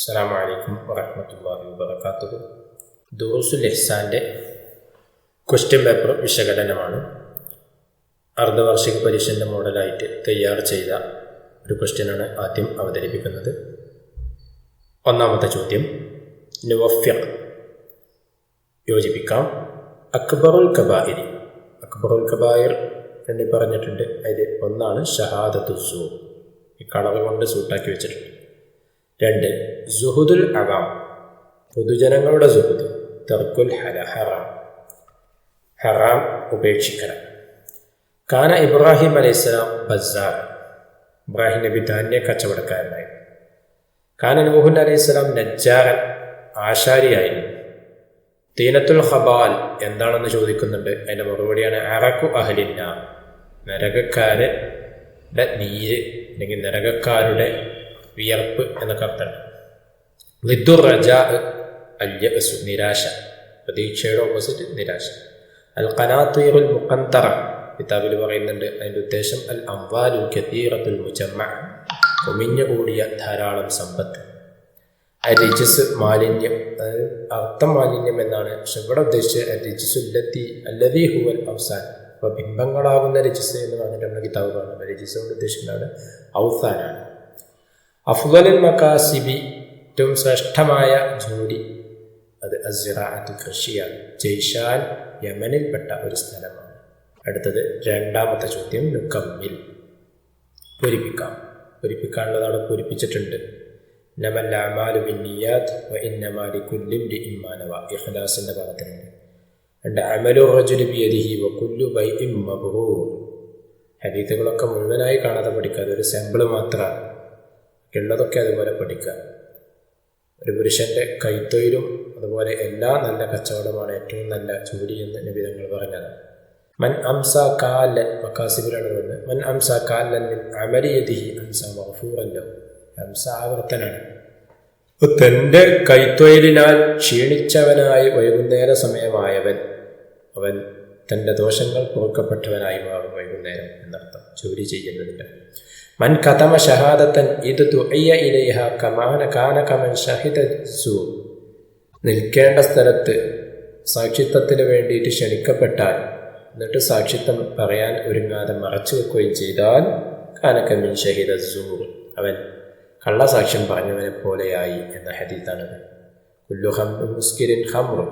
അസ്സാം വലൈക്കും വറഹമത്തല്ലാഹി വബർക്കാത്തു ദോസുൽ എഹ്സാന്റെ ക്വസ്റ്റ്യൻ പേപ്പർ വിശകലനമാണ്. അർദ്ധവാർഷിക പരീക്ഷന്റെ മോഡലായിട്ട് തയ്യാർ ചെയ്ത ഒരു ക്വസ്റ്റ്യനാണ് ആദ്യം അവതരിപ്പിക്കുന്നത്. ഒന്നാമത്തെ ചോദ്യം നുവഫ്യ യോജിപ്പിക്കാം. അക്ബറുൽ കബായിരി അക്ബറുൽ കബായിർ എന്ന് പറഞ്ഞിട്ടുണ്ട്. അതിൽ ഒന്നാണ് ഷഹാദത്തുസൂ ഈ കളർ കൊണ്ട് സൂട്ടാക്കി വെച്ചിട്ടുണ്ട്. രണ്ട് സുഹുദുൽ അവാം പൊതുജനങ്ങളുടെ സുഹുദ് തർക്കുൽ ഹല ഹറാം. ഹറാം ഉപേക്ഷിക്കണം. കാന ഇബ്രാഹിം അലൈഹിസ്സലാം ബസാർ ഇബ്രാഹിം നബി ധാന്യ കച്ചവടക്കാരനായി. കാന നൂഹുൻ അലൈഹിസ്സലാം നജ്ജാറൻ ആശാരിയായിരുന്നു. തീനത്തുൽ ഹബാൽ എന്താണെന്ന് ചോദിക്കുന്നുണ്ട്. അതിന്റെ മറുപടിയാണ് അറക്കു അഹലിന്ന നരകക്കാരുടെ നീര് അല്ലെങ്കിൽ നരകക്കാരുടെ വിയർപ്പ് എന്നൊക്കെ അർത്ഥം ലിദ്ദുർ റജ യഅസു നിരാശ. പ്രതീക്ഷയുടെ ഓപ്പോസിറ്റ് നിരാശ. അൽ ഖനാത്തീറുൽ മുഖന്തറ കിതാബിൽ പറയുന്നുണ്ട്. അതിന്റെ ഉദ്ദേശം അൽ അംവാലു കത്തീറത്തുൽ മുജമ്മ കുമിഞ്ഞു കൂടിയ ധാരാളം സമ്പത്ത്. അരിജസ് മാലിന്യം അതായത് അർത്ഥം മാലിന്യം എന്നാണ്. പക്ഷെ ഇവിടെ ഉദ്ദേശിച്ചത് അരിജസുല്ലത്തി അല്ലതി ഹുവൽ അവസാൻ അപ്പോൾ ബിംബങ്ങളാകുന്ന രജിസ് എന്ന് പറഞ്ഞിട്ട് നമ്മുടെ കിതാബ് പറഞ്ഞു രജിസ് കൊണ്ട് ഉദ്ദേശിക്കുന്നതാണ് ഔസാനാണ്. അഫ്ഗലിൽ മക്കാസിബി ഏറ്റവും ശ്രേഷ്ഠമായ ജോലി. അത് അസിറാത്ത് കൃഷിയാണ്. ജയ്ഷാൻ യമനിൽപ്പെട്ട ഒരു സ്ഥലമാണ്. അടുത്തത് രണ്ടാമത്തെ ചോദ്യം നുക്കമ്മിൽ പൂരിപ്പിക്കാം. പൂരിപ്പിക്കാനുള്ളതാണ് പൂരിപ്പിച്ചിട്ടുണ്ട്. ഇഖ്ലാസിന്റെ ഭാഗത്തിലുണ്ട് രണ്ട് അമലു മുഴുവനായി കാണാതെ പഠിക്കാതെ ഒരു സാമ്പിൾ മാത്രമാണ്. ഉള്ളതൊക്കെ അതുപോലെ പഠിക്കുക. ഒരു പുരുഷന്റെ കൈത്തൊയിലും അതുപോലെ എല്ലാ നല്ല കച്ചവടമാണ് ഏറ്റവും നല്ല ജോലി എന്ന് നിബിധങ്ങൾ പറഞ്ഞത്. മൻ അംസ കാലൻ മക്കാസിബിലാണ് മൻ അംസ കാലൻ മിൻ അമലിയതിഹി അംസ മഹഫൂറല്ലോ അംസ ആവർത്തനാണ്. തന്റെ കൈത്തൊഴിലിനാൽ ക്ഷീണിച്ചവനായി വൈകുന്നേര സമയമായവൻ അവൻ തന്റെ ദോഷങ്ങൾ പൊറുക്കപ്പെട്ടവനായി മാറും വൈകുന്നേരം എന്നർത്ഥം. ജോലി ചെയ്യുന്നതിന്റെ മൻ കഥമ ഷഹാദത്തൻ ഇത് തുയ്യ ഇലയഹ കമാന കാന കമൻ നിൽക്കേണ്ട സ്ഥലത്ത് സാക്ഷിത്വത്തിന് വേണ്ടിയിട്ട് ക്ഷണിക്കപ്പെട്ടാൽ എന്നിട്ട് സാക്ഷിത്വം പറയാൻ ഒരുങ്ങാതെ മറച്ചു വെക്കുകയും ചെയ്താൽ കാനക്കമിൻ ഷഹിദ സൂർ അവൻ കള്ളസാക്ഷ്യം പറഞ്ഞവനെ പോലെയായി എന്ന ഹദീത്താണത് കുല്ലു ഹം മുസ്കിരിൻ ഹമ്രു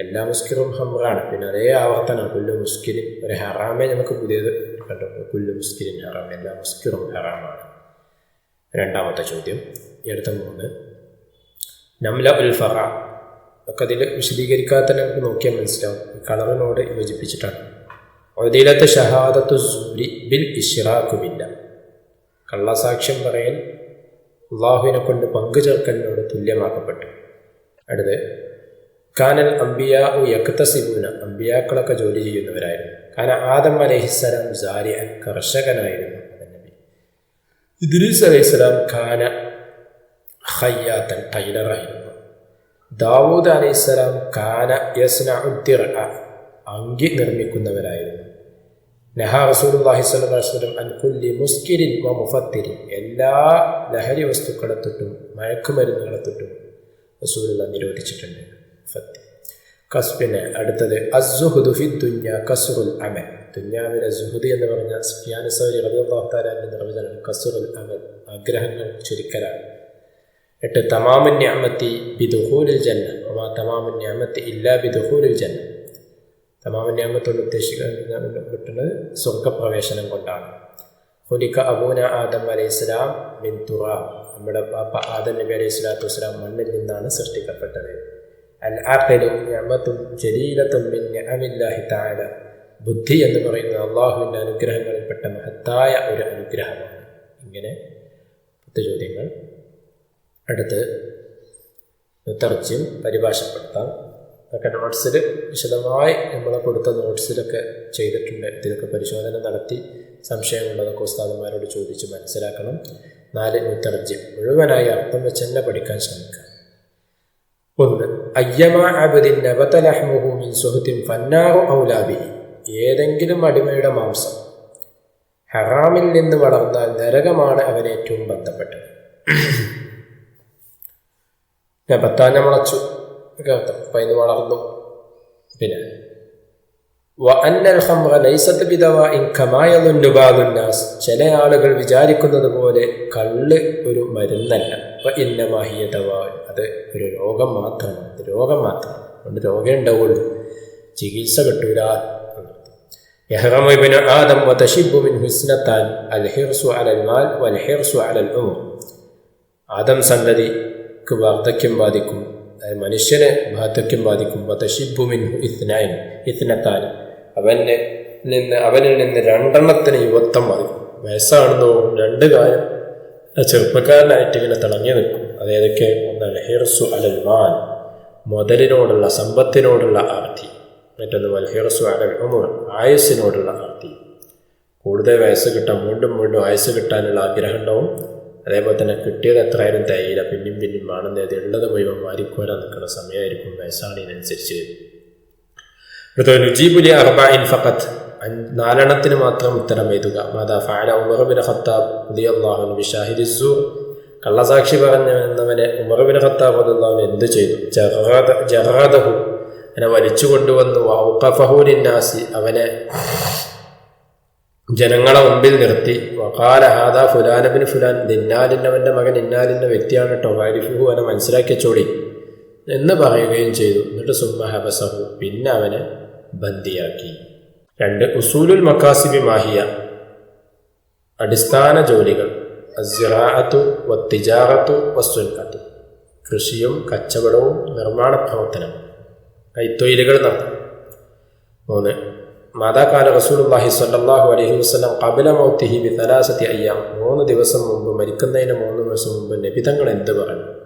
എല്ലാ മുസ്കിറും ഹമ്രാണ് പിന്നെ അതേ ആവർത്തനം കുല്ലു മുസ്കിരിൻ ഒരു ഹറാമേ നമുക്ക് പുതിയത് കണ്ടു കുല്ലു മുസ്കിരിൻ ഹറാം എല്ലാ മുസ്കിറും ഹറാമാണ് രണ്ടാമത്തെ ചോദ്യം അടുത്ത മൂന്ന് നംല ഉൽ ഫറ ഒക്കെ അതിൽ വിശദീകരിക്കാതെ തന്നെ നമുക്ക് നോക്കിയാൽ മനസ്സിലാവും. കളറിനോട് യോജിപ്പിച്ചിട്ടാണ്. ഒതിലത്തെ ഷഹാദത്തു സൂരി ബിൽ ഇഷ്റാഖുമില്ല കള്ളസാക്ഷ്യം പറയൽ അള്ളാഹുവിനെ കൊണ്ട് പങ്കു ചേർക്കലിനോട് തുല്യമാക്കപ്പെട്ടു. അടുത്ത് കാനൽ അംബിയ യക്തസിബൂന. അംബിയാക്കളൊക്കെ ജോലി ചെയ്യുന്നവരായിരുന്നു. കാന ആദം അലഹിസ്സലാം ജാരിയൻ കർഷകനായിരുന്നു നബി ഇദ്രീസ് അലൈഹിസ്സലാം ഖാന ഹയ്യാത്തൻ ടൈലറായിരുന്നു. ദാവൂദ് അലൈഹിസ്സലാം ഖാന യസ്ന ഉദ്ദിർ അങ്കി നിർമ്മിക്കുന്നവരായിരുന്നു. നഹ റസൂലുള്ളാഹി സ്വല്ലല്ലാഹു അലൈഹി വസല്ലം അൻ കുല്ലി മുസ്കിരിൻ വ മുഫത്തിരി എല്ലാ ലഹരി വസ്തുക്കളെ തൊട്ടും മയക്കുമരുന്നുകളെ തൊട്ടും റസൂലുള്ള നിരോധിച്ചിട്ടുണ്ട്. ഫത്ത് കസ്ബിന് അടുത്തത് അസുഹുദുഫി ദുഞ്ഞ കസുറുൽ അമൽ. ദുഞ്ഞാവിലെ സുഹുദി എന്ന് പറഞ്ഞ സുഫിയാൻ സൗരി റബിഅള്ളാഹുത്താലാന്റെ നിർവചനം കസുറുൽ അമൽ ആഗ്രഹങ്ങൾ ചുരുക്കലാണ്. എട്ട് തമാമുൻ ഞാമത്തി ബിദുഹൂലിൽ ജന്ന ഒമാ തമാമുൻ ഞാമത്തി ഇല്ലാ ബിദുഹൂലിൽ ജന്ന. തമാമുൻ ഞാമത്തോട് ഉദ്ദേശിക്കുന്നത് കിട്ടുന്നത് സ്വർഗപ്രവേശനം കൊണ്ടാണ്. ഹുലിക്ക അബൂന ആദം അലൈഹി സ്വലാം മിൻ തുറ. നമ്മുടെ പാപ്പ ആദം നബി അലൈഹി സ്വലാത്തു വസ്സലാം മണ്ണിൽ നിന്നാണ് സൃഷ്ടിക്കപ്പെട്ടത്. അൽ ജലീലത്തും മിൻ നിഅമില്ലാഹി തആല. ബുദ്ധി എന്ന് പറയുന്നത് അള്ളാഹുവിന്റെ അനുഗ്രഹങ്ങളിൽപ്പെട്ട മഹത്തായ ഒരു അനുഗ്രഹമാണ്. ഇങ്ങനെ പത്ത് ചോദ്യങ്ങൾ. അടുത്ത് തറച്ചും പരിഭാഷപ്പെടുത്താം. അതൊക്കെ നോട്ട്സിൽ വിശദമായി നമ്മൾ കൊടുത്ത നോട്ട്സിലൊക്കെ ചെയ്തിട്ടുണ്ട്. ഇതിലൊക്കെ പരിശോധന നടത്തി സംശയമുള്ളതൊക്കെ ഉസ്താദന്മാരോട് ചോദിച്ച് മനസ്സിലാക്കണം. നാല് മുത്തർജ്യം മുഴുവനായി അർത്ഥം വെച്ച് തന്നെ പഠിക്കാൻ ശ്രമിക്കാം ഒന്ന് ഔലാബി. ഏതെങ്കിലും അടിമയുടെ മാംസം ഹറാമിൽ നിന്ന് വളർന്നാൽ നരകമാണ് അവനേറ്റവും ബന്ധപ്പെട്ടത്. ഞാൻ പത്താനെ മുളച്ചു കേട്ടോ? അപ്പം വളർന്നു. പിന്നെ. ചില ആളുകൾ വിചാരിക്കുന്നത് പോലെ കള്ള് ഒരു മരുന്നല്ല. ഇന്നമാഹിയ ദവാ അത് ഒരു രോഗം മാത്രമാണ് അത് രോഗം മാത്രമാണ് അതുകൊണ്ട് രോഗം ഉണ്ടാവുള്ളൂ ചികിത്സ കിട്ടൂല يحرم ابن آدم وتشب من حسنتان الحرص على المال والحرص على الأمور ആദം സന്തതിക്ക് വാർദ്ധക്യം ബാധിക്കും അതായത് മനുഷ്യന് വാർദ്ധക്യം ബാധിക്കും വതഷിബുമിൻ ഇത്നാൻ ഇത്നത്താൻ അവന് നിന്ന് അവനിൽ നിന്ന് രണ്ടെണ്ണത്തിന് യുവത്വം ബാധിക്കും വയസ്സാണെന്നോ രണ്ട് കാലം ചെറുപ്പക്കാരനായിട്ട് ഇങ്ങനെ തിളങ്ങി നിൽക്കും. അതേതൊക്കെ ഒന്നാണ് ഹിർസു അലൽ മാൻ മുതലിനോടുള്ള സമ്പത്തിനോടുള്ള ആർത്തി. മറ്റൊന്ന് വൽ ഹിർസു അലൽ ഉമർ ആയുസ്സിനോടുള്ള ആർത്തി. കൂടുതൽ വയസ്സ് കിട്ടാൻ വീണ്ടും വീണ്ടും ആയുസ് കിട്ടാനുള്ള ആഗ്രഹം ഉണ്ടാവും അതേപോലെ തന്നെ കിട്ടിയത് എത്രയായാലും തയ്യില്ല പിന്നെയും പിന്നെയും ആണെന്ന് അത് ഉള്ളത് മുഴുവൻ വാരിക്കോരാൻ നിൽക്കുന്ന സമയമായിരിക്കും വയസ്സാണിനനുസരിച്ച് അടുത്ത നുജീബുലി അർബായിൻ ഫഖത്ത്. നാലെണ്ണത്തിന് മാത്രം ഉത്തരം എഴുതുക. മാതാ ഫാല ഉമർബിൻ ഖത്താബ് അള്ളാഹുൻ ബിഷാഹിദി സൂർ കള്ളസാക്ഷി പറഞ്ഞവനെ ഉമർബിൻ ഖത്താബ് അള്ളാഹു എന്ത് ചെയ്തു? ജഹാദഹു അവനെ വലിച്ചു കൊണ്ടുവന്നു. വൗക്കഫഹുലിന്നാസി അവനെ ജനങ്ങളെ മുമ്പിൽ നിർത്തി. വക്കാല ഹാദ ഫുലാനബിൻ ഫുലാൻ. ഇന്നാലിന്നവന്റെ മകൻ ഇന്നാലിന്റെ വ്യക്തിയാണ് കേട്ടോ. വാരിഫുഹു അവനെ മനസ്സിലാക്കിച്ചോടി എന്ന് പറയുകയും ചെയ്തു. എന്നിട്ട് സുമ്മ ഹബസഹു. പിന്നെ അവനെ ബന്ദിയാക്കി. രണ്ട് ഉസൂലുൽ മക്കാസിബി മാഹിയ. അടിസ്ഥാന ജോലികൾ. അസിറാഅത്തു വത്തിജാറത്തു വസ്തുൽക്കത്തു കൃഷിയും കച്ചവടവും നിർമ്മാണ പ്രവർത്തനം. കൈത്തൊഴിലുകൾ നടത്തും മൂന്ന് മാതാകാല റസൂലുള്ളാഹി സ്വല്ലല്ലാഹു അലൈഹി വസല്ലം ഖബല മൗത്തിഹി ബി തലാസത്തി അയ്യാം. മൂന്ന് ദിവസം മുമ്പ് മരിക്കുന്നതിന് മൂന്ന് ദിവസം മുമ്പ് നബിതങ്ങൾ എന്ത് പറഞ്ഞു?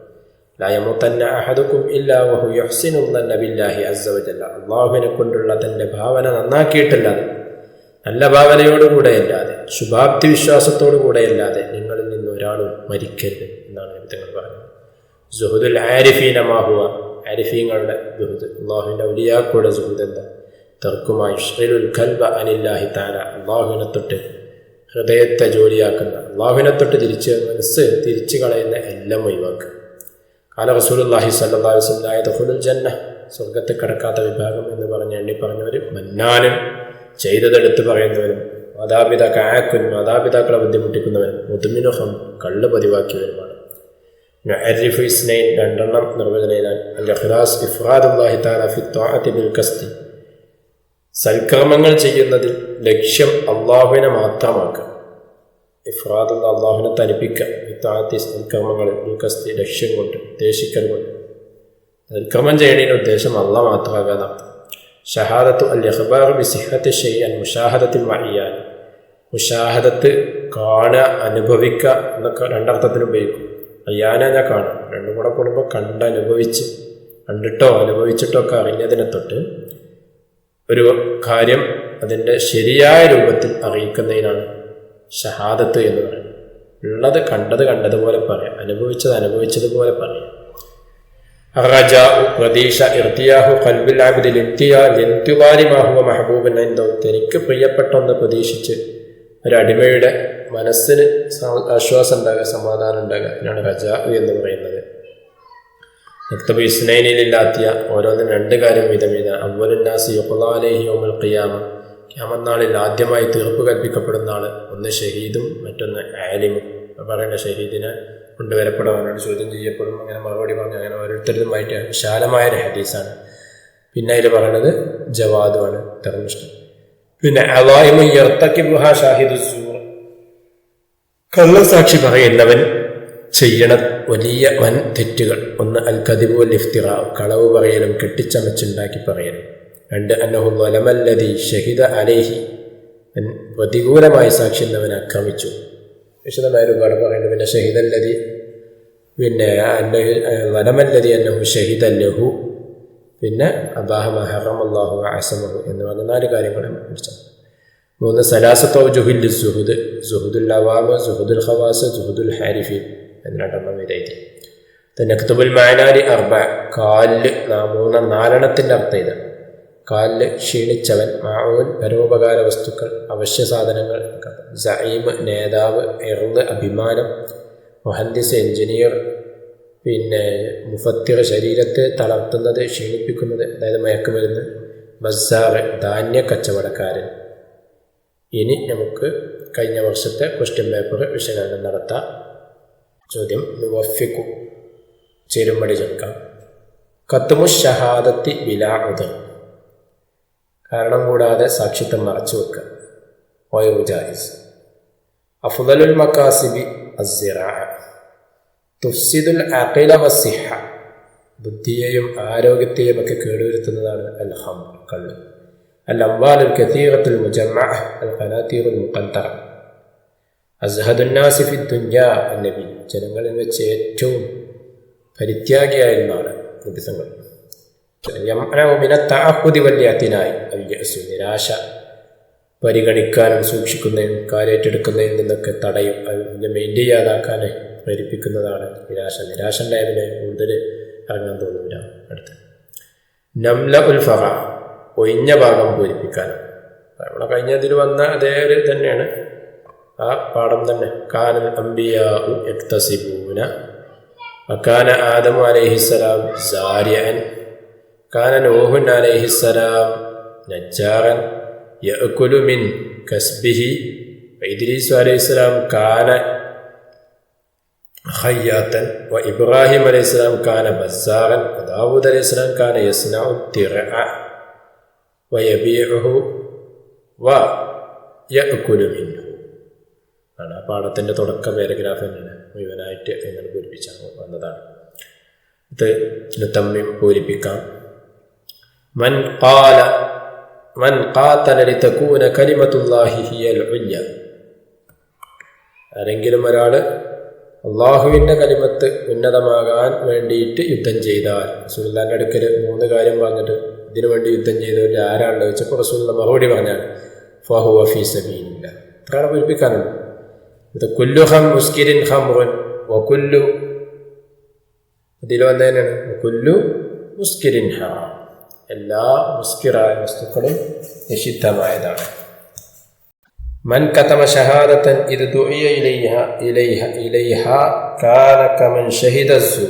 ലാ യമൂത്തന്ന അഹദുക്കും ഇല്ലാ വഹു യുഹ്സിനു ദന്ന ബില്ലാഹി അസ്സ വജല്ല അള്ളാഹുവിനെ കൊണ്ടുള്ള തന്റെ ഭാവന നന്നാക്കിയിട്ടല്ലാതെ നല്ല ഭാവനയോടുകൂടെ അല്ലാതെ ശുഭാപ്തി വിശ്വാസത്തോടു കൂടെ അല്ലാതെ നിങ്ങളിൽ നിന്ന് ഒരാളും മരിക്കരുത് എന്നാണ് നബിതങ്ങൾ പറഞ്ഞത് സുഹുദുൽ ആരിഫീന മാഹുവ ആരിഫീങ്ങളുടെ സുഹുദ്. അള്ളാഹുവിന്റെ ഔലിയാക്കളുടെ സുഹുദ് എന്താ? തർക്കുമായി കൽബ അനില്ലാഹി താല അള്ളാഹുവിനെ തൊട്ട് ഹൃദയത്തെ ജോലിയാക്കുന്ന അള്ളാഹുവിനെ തൊട്ട് തിരിച്ച് മനസ്സ് തിരിച്ചു കളയുന്ന എല്ലാം ഒഴിവാക്കുക. കാല റസൂലുല്ലാഹി സല്ലാഹു വസ്ലായതുൽ ജന്ന സ്വർഗത്തെ കടക്കാത്ത വിഭാഗം എന്ന് പറഞ്ഞ് എണ്ണി പറഞ്ഞവരും മന്നാനും ചെയ്തതെടുത്ത് പറയുന്നവരും മാതാപിതാക്കൾ ആക്കും മാതാപിതാക്കളെ ബുദ്ധിമുട്ടിക്കുന്നവരും മുതുമിനുഹം കള്ള് പതിവാക്കിയവരുമാണ്. ഇസ്നൈൻ രണ്ടെണ്ണം നിർവചനയിലാൽ അൽ സൽക്കർമ്മങ്ങൾ ചെയ്യുന്നതിൽ ലക്ഷ്യം അള്ളാഹുവിനെ മാത്രമാക്കുക. ഇഫ്രാദ് അള്ളാഹുവിനെ തനിപ്പിക്കുക ഇത്താത്തി സൽക്കർമ്മങ്ങളിൽ ഉൽക്കസ്തി ലക്ഷ്യം കൊണ്ട് ഉദ്ദേശിക്കൽ കൊണ്ട്. സൽക്കർമ്മം ചെയ്യണതിന്റെ ഉദ്ദേശം അള്ളാഹ് മാത്രമാകാതാണ് ഷഹാദത്തു അൽ അഹ്ബാർ ബി സിഹത്ത് ഷെയ്യാൻ മുഷാഹദത്തിൽ വഴിയാൻ മുഷാഹദത്ത് കാണുക അനുഭവിക്കുക എന്നൊക്കെ രണ്ടർത്ഥത്തിന് ഉപയോഗിക്കും. അയ്യാന ഞാൻ കാണും. രണ്ടും കൂടെ കൂടുമ്പോൾ കണ്ട് അനുഭവിച്ച് കണ്ടിട്ടോ അനുഭവിച്ചിട്ടോ ഒക്കെ അറിഞ്ഞതിനെ തൊട്ട് ഒരു കാര്യം അതിന്റെ ശരിയായ രൂപത്തിൽ അറിയിക്കുന്നതിനാണ്. ഷഹാദത്ത് എന്ന് പറയുന്നത് ഉള്ളത് കണ്ടത് കണ്ടതുപോലെ പറയാം. അനുഭവിച്ചത് അനുഭവിച്ചതുപോലെ പറയാം. അറജാഹു പ്രതീക്ഷ ഇർത്തിയാഹു കൽബിൽ ആബിദിൽ എന്തിയാലിമാഹുവ മെഹബൂബൻ എന്തോ തനിക്ക് പ്രിയപ്പെട്ട ഒന്ന് പ്രതീക്ഷിച്ച് ഒരടിമയുടെ മനസ്സിന് ആശ്വാസം ഉണ്ടാകുക സമാധാനം ഉണ്ടാകുക. അതിനാണ് റജാ എന്ന് പറയുന്നത്. നക്തബ് ഇസ്നൈനിലില്ലാത്തിയ ഓരോന്നും രണ്ട് കാര്യം വീതം വീത അവലുന്നാസി യൊക്കുലാലേഹി ഒമൽ ഖിയാമ. ക്യാമന്നാളിൽ ആദ്യമായി തീർപ്പ് കൽപ്പിക്കപ്പെടുന്ന ആൾ ഒന്ന് ഷഹീദും മറ്റൊന്ന് ആലിമും. പറയുന്ന ഷഹീദിനെ കൊണ്ടുവരപ്പെടും അവനോട് ചോദ്യം ചെയ്യപ്പെടും. അങ്ങനെ മറുപടി പറഞ്ഞു അങ്ങനെ ഓരോരുത്തരുമായിട്ട് വിശാലമായ ഒരു ഹദീസാണ്. പിന്നെ അതിൽ പറയുന്നത് ജവാദുമാണ് ധർമ്മിഷ്ടം പിന്നെ ഷാഹിദ് കള്ള കള്ളസാക്ഷി പറയുന്നവൻ ചെയ്യണ വലിയ വൻ തെറ്റുകൾ. ഒന്ന് അൽ കദിബു ലിഫ്തിറ കളവ് പറയലും കെട്ടിച്ചമച്ചുണ്ടാക്കി പറയലും. രണ്ട് അന്നഹു വലമല്ലതി ഷഹിദ അലേഹി പ്രതികൂലമായി അവൻ ആക്രമിച്ചു. വിശദമായ ഒരുപാട് പറയുന്നുണ്ട് പിന്നെ ഷഹിദല്ലതി പിന്നെ വലമല്ലതി അന്നഹു ഷഹിദല്ലഹു പിന്നെ അബാഹ മഹറം അള്ളാഹു അസമഹു എന്ന് പറഞ്ഞ നാല് കാര്യങ്ങളെ കുറിച്ചാണ് മൂന്ന് സലാസത്തോ ജുഹുൽ സുഹുദ് സുഹുദുൽ അവാമ സുഹുദുൽ ഹവാസ് സുഹുദുൽ ഹാരിഫി എന്ന് രണ്ടെണ്ണം ഇതായിട്ട് നക്തുബുൽ മാനാലി അർബ കാലിൽ മൂന്ന് നാലെണ്ണത്തിന്റെ അർത്ഥം ഇതാണ് കാലിൽ ക്ഷീണിച്ചവൻ മാവൂൻ പരോപകാര വസ്തുക്കൾ അവശ്യ സാധനങ്ങൾ സൈമ് നേതാവ് എർന്ന് അഭിമാനം മുഹന്ദിസ് എഞ്ചിനീയർ പിന്നെ മുഫത്തിർ ശരീരത്തെ തളർത്തുന്നത് ക്ഷീണിപ്പിക്കുന്നത് അതായത് മയക്കുമരുന്ന് ബസാറ് ധാന്യ കച്ചവടക്കാരൻ. ഇനി നമുക്ക് കഴിഞ്ഞ വർഷത്തെ ക്വസ്റ്റ്യൻ പേപ്പർ വിശകലനം നടത്താം. ചോദ്യം നുവഫിക്കു ചെരുമടി ചേർക്കാം കത്തുമു ഷഹാദത്തി ബിലാഉദ് കാരണം കൂടാതെ സാക്ഷിത്വം മറച്ചു വെക്കുക. അഫ്ദലുൽ മക്കാസിബി അസിറാ അഖില ബുദ്ധിയെയും ആരോഗ്യത്തെയും ഒക്കെ കേടുവരുത്തുന്നതാണ് അൽഹം കള്ള്. അൽ അൽ ദുന്യാ നബി. ജനങ്ങളിൽ വെച്ച് ഏറ്റവും പരിത്യാഗിയായിരുന്നാണ് നബിസങ്ങൾ യംനമിനത്താഹുതി വല്യത്തിനായി. അല്യസു നിരാശ പരിഗണിക്കാനും സൂക്ഷിക്കുന്നതിനും കാര്യേറ്റെടുക്കുന്നതിൽ നിന്നൊക്കെ തടയും. അത് മെയിന്റെയിൻ ചെയ്യാതാക്കാനെ പ്രേരിപ്പിക്കുന്നതാണ് നിരാശ. നിരാശ ഉണ്ടായതിനെ കൂടുതൽ ഇറങ്ങാൻ തോന്നില്ല അടുത്ത്. നംല ഉൽഫഹ ഒഴിഞ്ഞ ഭാഗം പൂരിപ്പിക്കാനും. നമ്മളെ കഴിഞ്ഞതിൽ വന്ന അതേ ഒരു തന്നെയാണ്. ആ പാഠം തന്നെ. കാനൽ അംബിയാഉ എക്തസിബൂന അക്കാന ആദം അലൈഹിസ്സലാം സാരിയൻ കാന നോഹുൻ അലഹിസ്സലാം നജ്ജാറൻ യഅക്കുലുമിൻ കസ്ബിഹി ഇദ്രീസു അലൈഹിസ്സലാം കാന ഹയ്യാത്തൻ വ ഇബ്രാഹിം അലൈഹിസ്സലാം കാന ബസാറൻ ദാവൂദ് അലൈഹി സ്വലാം കാന യസ്നഉ തിറ വ യബീഉഹു വ യഅകുലു മിൻഹു ആണ് ആ പാഠത്തിന്റെ തുടക്ക പാരഗ്രാഫ് തന്നെയാണ്. മുഴുവനായിട്ട് നിങ്ങൾ പൂരിപ്പിച്ചാണ് വന്നതാണ്. ഇത് തമ്മിൽ പൂരിപ്പിക്കാം. മൻ قال من قاتل لتكون كلمة الله هي العليا ആരെങ്കിലും ഒരാൾ അള്ളാഹുവിൻ്റെ കലിമത്ത് ഉന്നതമാകാൻ വേണ്ടിയിട്ട് യുദ്ധം ചെയ്താൽ റസൂല്ലാൻ്റെ അടുക്കൽ മൂന്ന് കാര്യം പറഞ്ഞിട്ട് ഇതിനു വേണ്ടി യുദ്ധം ചെയ്തവർ ആരാണെന്ന് വെച്ചപ്പോൾ റസൂല്ല മറുപടി പറഞ്ഞാൽ ഫഹു അഫീ സബീനില്ല ഇത്രയാണ് പൂരിപ്പിക്കാനുണ്ട് ഇത് കുല്ലു ഹം മുസ്കിരിൻ ഹംറുൻ വകുല്ലു ഇതിൽ വന്നതിനാണ് കുല്ലു മുസ്കിരിൻ ഹറാം എല്ലാ മുസ്കിറായ വസ്തുക്കളും നിഷിദ്ധമായതാണ്. മൻ കതമ ഷഹാദത്തൻ ഇത് ദുയ ഇലൈഹ ഇലൈഹ ഇലൈഹ കാലക്കമൻ കമൻ ഷഹിദസ്സു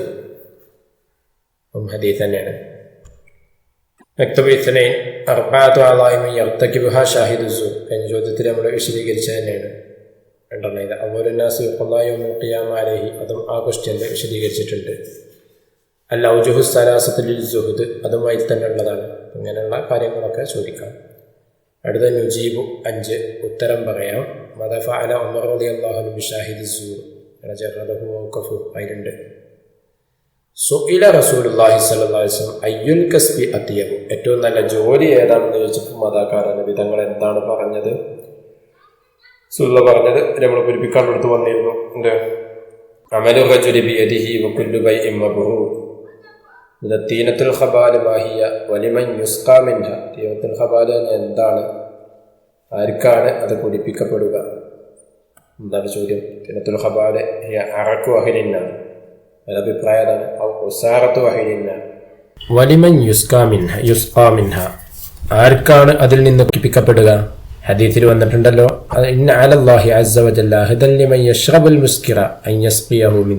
ഹദീ തന്നെയാണ്. വ്യക്തബീത്തനൈൻ അർബാത്തു ആളായ്മ യർത്തക്കിബുഹ ഷാഹിദുസു എന്ന ചോദ്യത്തിൽ നമ്മൾ വിശദീകരിച്ച തന്നെയാണ്. രണ്ടെണ്ണം ഇത്. അബോലുനാസ് അള്ളാഹു ഖിയാമാലഹി അതും ആ ക്വസ്റ്റ്യന്റെ വിശദീകരിച്ചിട്ടുണ്ട്. അല്ല ഔജുഹു ജുഹുദ് സുഹുദ് അതുമായി തന്നെ ഉള്ളതാണ്. ഇങ്ങനെയുള്ള കാര്യങ്ങളൊക്കെ ചോദിക്കാം. അടുത്ത നുജീബു അഞ്ച് ഉത്തരം പറയാം. മദഫ അല ഉമർ അള്ളാഹു ബിഷാഹിദ് സൂർ. ജറദഹു അതിലുണ്ട്. സുഇല അലൈഹി വസല്ലം അയ്യുൽ കസ്ബി അത്തിയബു. ഏറ്റവും നല്ല ജോലി ഏതാണെന്ന് ചോദിച്ചപ്പോൾ മതാക്കാരൻ വിധങ്ങൾ എന്താണ് പറഞ്ഞത്? സുല്ല പറഞ്ഞത് നമ്മൾ പൂരിപ്പിക്കാണ്ടടുത്ത് വന്നിരുന്നു. എന്ത്? അമലു റജുലി ബിയദിഹി വക്കുല്ലുബൈ ബൈഇൻ മബ്റൂർ ഇത് തീനത്തുൽ ഖബാൽ മാഹിയ വലിമൻ യുസ്കാമിൻഹ തീനത്തുൽ ഖബാൽ എന്താണ്? ആർക്കാണ് അത് കുടിപ്പിക്കപ്പെടുക എന്താണ് ചോദ്യം? തീനത്തുൽ ഖബാൽ അറക്കു അഹിലിന്നാണ് അത് അഭിപ്രായം ഉസാറത്തു അഹിലിന്ന. വലിമൻ യുസ്കാമിൻഹ യുസ്കാമിൻഹ യുസ്കാ മിൻഹ ആർക്കാണ് അതിൽ നിന്ന് കുടിപ്പിക്കപ്പെടുക ഹദീസിൽ വന്നിട്ടുണ്ടല്ലോ ഇന്ന അലല്ലാഹി മുസ്കിറ അൻ മിൻ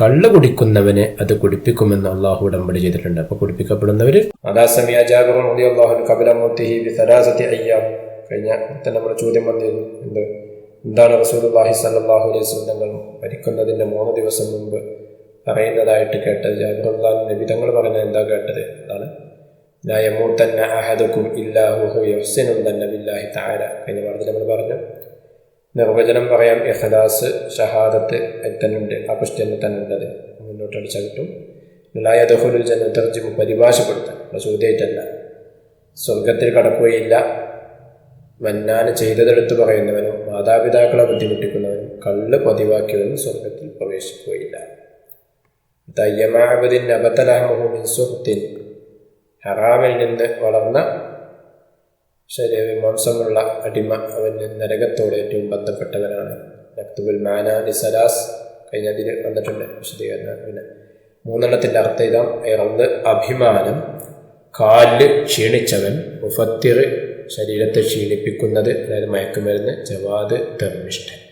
കള്ള് കുടിക്കുന്നവനെ അത് കുടിപ്പിക്കുമെന്ന് അള്ളാഹു ഉടമ്പടി ചെയ്തിട്ടുണ്ട്. അപ്പോൾ കുടിപ്പിക്കപ്പെടുന്നവർ അദാസമിയ ജാബിർ റളിയല്ലാഹു മൗതിഹി ബി കഴിഞ്ഞ നമ്മുടെ ചോദ്യം വന്നിരുന്നു. എന്ത്? എന്താണ് റസൂലുള്ളാഹി സ്വല്ലല്ലാഹു അലൈഹി വസല്ലം തങ്ങൾ മരിക്കുന്നതിന്റെ മൂന്ന് ദിവസം മുമ്പ് പറയുന്നതായിട്ട് കേട്ടത്? ജാബിർ നബി തങ്ങൾ പറഞ്ഞ എന്താ കേട്ടത്? അതാണ് لا يموتن أحدكم إلا وهو يحسن الظن بالله تعالى കഴിഞ്ഞ പാഠത്തിൽ നമ്മൾ പറഞ്ഞു നിർവചനം പറയാം ഇഖ്ലാസ് ഷഹാദത്ത് തന്നുണ്ട് ആ ക്വസ്റ്റ്യനിൽ തന്നെ ഉള്ളത് മുന്നോട്ട് അടിച്ചാൽ കിട്ടും ലായദഹുലുൽ ജന തർജിമു പരിഭാഷപ്പെടുത്താൻ ചോദ്യമായിട്ടല്ല സ്വർഗത്തിൽ കടക്കുകയില്ല മന്നാന് ചെയ്തതെടുത്ത് പറയുന്നവനും മാതാപിതാക്കളെ ബുദ്ധിമുട്ടിക്കുന്നവനും കള്ള് പതിവാക്കിയവനും സ്വർഗത്തിൽ പ്രവേശിക്കുകയില്ല തയ്യമാബദിൻ അബത്തലാഹു മിൻ സുഹൃത്തിൻ ഹറാമിൽ നിന്ന് വളർന്ന ശരീരമാംസമുള്ള അടിമ അവൻ നരകത്തോട് ഏറ്റവും ബന്ധപ്പെട്ടവനാണ്. നക്തുബുൽ മാന നിസലാസ് കഴിഞ്ഞതിൽ വന്നിട്ടുണ്ട്. വിശദീകരണം പിന്നെ മൂന്നെണ്ണത്തിന്റെ അർത്ഥം ഇതാം. ഇറന്ന് അഭിമാനം കാൽ ക്ഷീണിച്ചവൻ മുഫത്തിർ ശരീരത്തെ ക്ഷീണിപ്പിക്കുന്നത് അതായത് മയക്കുമരുന്ന് ജവാദ് ധർമ്മിഷ്ഠൻ.